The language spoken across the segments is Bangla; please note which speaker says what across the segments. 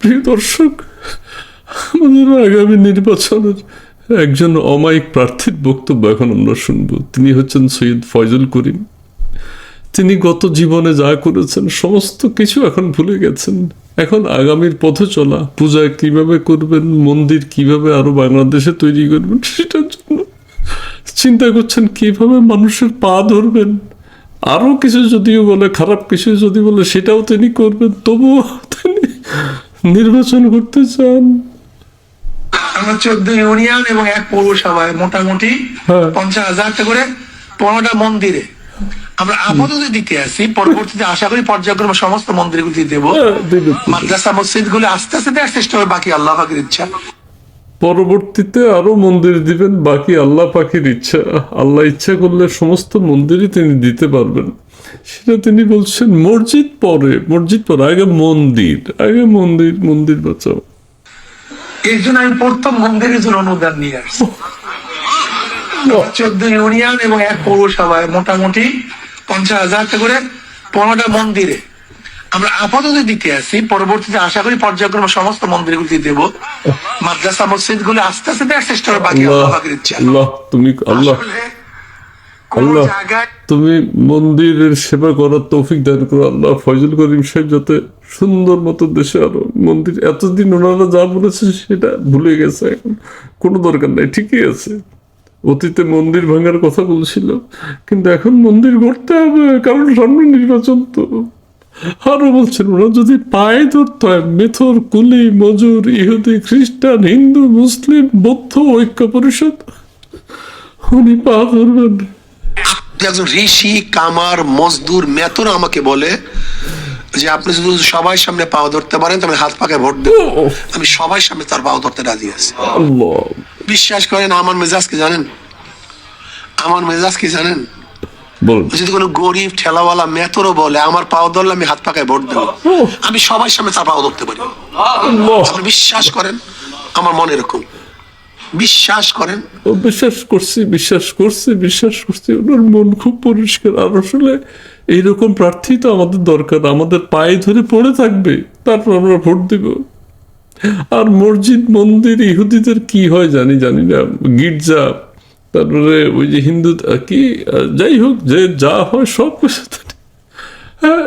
Speaker 1: প্রিয় দর্শক, আমাদের আগামী নির্বাচনের একজন অমায়িক প্রার্থীর বক্তব্য এখন আমরা শুনব। তিনি হচ্ছেন সৈয়দ ফয়জুল করিম। তিনি গত জীবনে যা করেছেন, সমস্ত কিছু এখন ভুলে গেছেন। এখন আগামীর পথে চলা, পূজা কীভাবে করবেন, মন্দির কীভাবে আরও বাংলাদেশে তৈরি করবেন, সেটার জন্য চিন্তা করছেন, কীভাবে মানুষের পা ধরবেন। আরও কিছু যদিও বলে, খারাপ কিছু যদি বলে, সেটাও তিনি করবেন, তবুও তিনি নির্বাচন করতে চান।
Speaker 2: আমার চোদ্দ ইউনিয়ন এবং এক পৌরসভায় মোটামুটি
Speaker 1: হ্যাঁ।
Speaker 2: পঞ্চাশ হাজার করে পনেরোটা মন্দিরে। আমরা আপাতত দিতে আসি পরবর্তীতে আশা করি পর্যায়ক্রমে সমস্ত মন্দিরগুলি দেব।
Speaker 1: হ্যাঁ।
Speaker 2: মাদ্রাসা মসজিদ গুলি আস্তে আস্তে দেওয়ার চেষ্টা হবে বাকি আল্লাহ পাকের ইচ্ছা।
Speaker 1: পরবর্তীতে আরও মন্দির দিবেন বাকি আল্লাহ পাখির ইচ্ছা। আল্লাহ ইচ্ছা করলে সমস্ত মন্দিরই তিনি দিতে পারবেন। সেটা তিনি বলছেন মসজিদ পরে মসজিদ পরে আগে মন্দির আগে মন্দির মন্দির বাঁচাও।
Speaker 2: এর জন্য আমি প্রথম মন্দিরের জন্য অনুদান নিয়ে আসছি। চোদ্দ ইউনিয়ন এবং এক পৌরসভায় মোটামুটি পঞ্চাশ হাজার করে পনেরোটা মন্দিরে। আমরা আপাতত দিতে আসি পরবর্তীতে আশা করি পর্যায়ক্রমে সমস্ত মন্দিরগুলি দেব। মাদ্রাসা মসজিদ গুলি আস্তে আস্তে দেওয়ার চেষ্টা বাকি
Speaker 1: তুমি আল্লাহ। আল্লাহ। তুমি মন্দিরের সেবা করার তৌফিক দান করো আল্লাহ ফয়জুল করিম সাহেব যাতে সুন্দর মতো দেশে আরও মন্দির এতদিন ওনারা যা বলেছে সেটা ভুলে গেছে এখন। কোনো দরকার নাই ঠিকই আছে। অতীতে মন্দির ভাঙার কথা বলছিল কিন্তু এখন মন্দির গড়তে হবে কারণ সামনে নির্বাচন তো। আরও বলছেন ওরা যদি পায়ে ধরতে হয় মেথর কুলি মজুর ইহুদি খ্রিস্টান হিন্দু মুসলিম বৌদ্ধ ঐক্য পরিষদ উনি পা ধরবেন।
Speaker 3: একজন ঋষি কামার মজদুর মেতর আমাকে বলে যে আপনি যদি সবাই সামনে পাও ধরতে পারেন তো আমি হাত পাকে ভোট দেব। আমি সবাই সামনে তার পাও ধরতে রাজি আছি। বিশ্বাস করেন আমার মেজাজ কি জানেন? আমার মেজাজ কি জানেন? যদি কোনো গরিব ঠেলাওয়ালা মেতরও বলে আমার পাও ধরলে আমি হাত পাকায় ভোট দেবো। আমি সবাই সামনে তার পাও ধরতে পারি। আপনি বিশ্বাস করেন? আমার মনে এরকম। বিশ্বাস করেন?
Speaker 1: ও বিশ্বাস করছি বিশ্বাস করছি বিশ্বাস করছি। ওনার মন খুব পরিষ্কার। আর আসলে এইরকম প্রার্থী তো আমাদের দরকার। আমাদের পায়ে ধরে পড়ে থাকবে তারপর আমরা ভোট দিব। আর মসজিদ মন্দির ইহুদিদের কি হয় জানি জানি না। গির্জা তারপরে ওই যে হিন্দু কি যাই হোক যে যা হয় সব কিছু হ্যাঁ,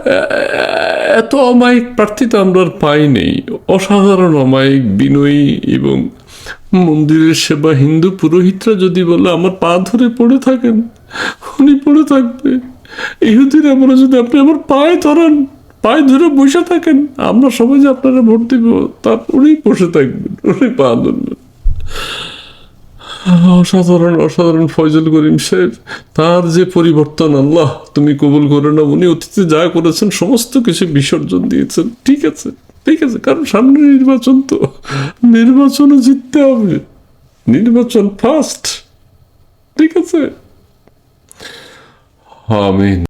Speaker 1: এত অমায়িক প্রার্থী তো আমরা আর পাই নেই। অসাধারণ অমায়িক বিনয়ী এবং মন্দিরের সেবা হিন্দু পুরোহিতরা যদি বলে, আমার পা ধরে পড়ে থাকেন, উনি পড়ে থাকবে। ইহুদিরা আমরা যদি আপনি আমার পায়ে ধরেন, পায়ে ধরে বসে থাকেন, আমরা সবাই যে আপনারা ভোট দিব তার উনি বসে থাকবেন, উনি পা ধরবেন। অসাধারণ অসাধারণ ফয়জুল করিম সাহেব, তার যে পরিবর্তন, আল্লাহ, তুমি কবুল করে না উনি অতীতে যা করেছেন, সমস্ত কিছু বিসর্জন দিয়েছেন। ঠিক আছে। ঠিক আছে কারণ সামনে নির্বাচন তো। নির্বাচনে জিততে হবে। নির্বাচন ফার্স্ট ঠিক আছে? আমিন।